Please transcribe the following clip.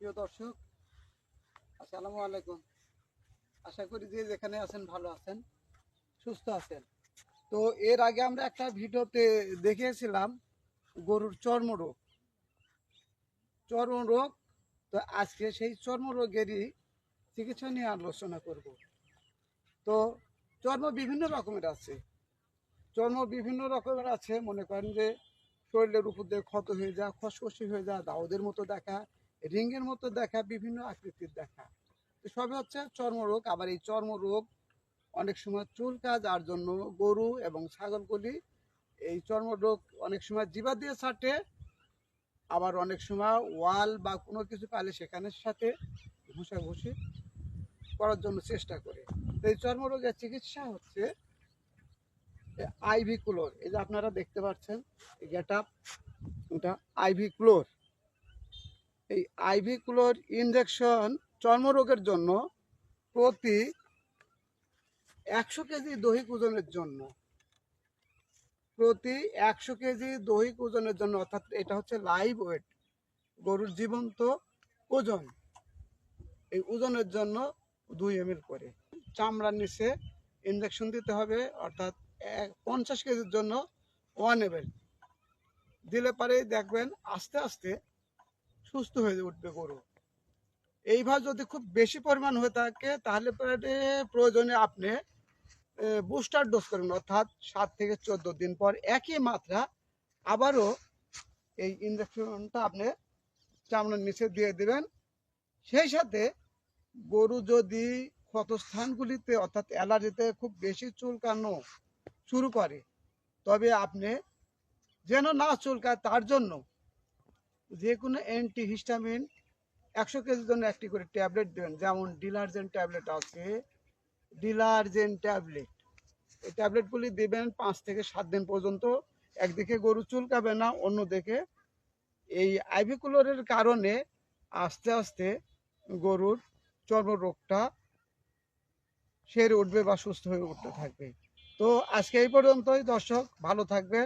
প্রিয় দর্শক, আসসালামু আলাইকুম। আশা করি যে যেখানে আছেন ভালো আছেন, সুস্থ আছেন। তো এর আগে আমরা একটা ভিডিওতে দেখিয়েছিলাম গরুর চর্মরোগ চর্মরোগ তো আজকে সেই চর্মরোগেরই চিকিৎসা নিয়ে আলোচনা করব। তো চর্ম বিভিন্ন রকমের আছে। চর্ম বিভিন্ন রকমের আছে, মনে করেন যে শরীরের উপর দিয়ে ক্ষত হয়ে যায়, খসখসি হয়ে যায়, দাউদের মতো দেখা রিংয়ের মতো দেখা, বিভিন্ন আকৃতির দেখা। তো সবই হচ্ছে চর্মরোগ। আবার এই চর্মরোগ অনেক সময় চুলকা যার জন্য গরু এবং ছাগলগুলি এই চর্মরোগ অনেক সময় জিবা দিয়ে ছাটে, আবার অনেক সময় ওয়াল বা কোনো কিছু পালে সেখানের সাথে ঘুষাঘুষি করার জন্য চেষ্টা করে। তো এই চর্মরোগের চিকিৎসা হচ্ছে আইভি ক্লোর। এই যে আপনারা দেখতে পাচ্ছেন গেট আপ, এটা আইভি ক্লোর। এই আইভি ক্লোর ইনজেকশন চর্মরোগের জন্য প্রতি একশো কেজি দৈহিক ওজনের জন্য। প্রতি একশো কেজি দৈহিক ওজনের জন্য, অর্থাৎ এটা হচ্ছে লাইভ ওয়েট, গরুর জীবন্ত ওজন। এই ওজনের জন্য দুই এম করে। চামড়ার নিচে ইনজেকশন দিতে হবে, অর্থাৎ পঞ্চাশ কেজির জন্য ওয়ান এম দিলে পারেই দেখবেন আস্তে আস্তে সুস্থ হয়ে উঠবে গরু। এইভাবে যদি খুব বেশি পরিমাণ হয়ে থাকে, তাহলে প্রয়োজনে আপনি বুস্টার ডোজ করবেন অর্থাৎ সাত থেকে চোদ্দ দিন পর। একই মাত্রা আবারও এই ইঞ্জেকশনটা আপনি চামড়ার নিচে দিয়ে দেবেন। সেই সাথে গরু যদি ক্ষতস্থানগুলিতে, অর্থাৎ অ্যালার্জিতে খুব বেশি চুলকানো শুরু করে, তবে আপনি যেন না চুলকায়, তার জন্য যে কোনো অ্যান্টি হিস্টামিন একশো কেজির জন্য একটি করে ট্যাবলেট দেবেন। যেমন ডিলার্জেন ট্যাবলেট আছে। ডিলার্জেন ট্যাবলেট এই ট্যাবলেটগুলি দেবেন পাঁচ থেকে সাত দিন পর্যন্ত। একদিকে গরু চুলকাবে না, অন্যদিকে এই আইভিকুলোরের কারণে আস্তে আস্তে গরুর চর্মরোগটা সেরে উঠবে বা সুস্থ হয়ে উঠতে থাকবে। তো আজকে এই পর্যন্তই, দর্শক, ভালো থাকবে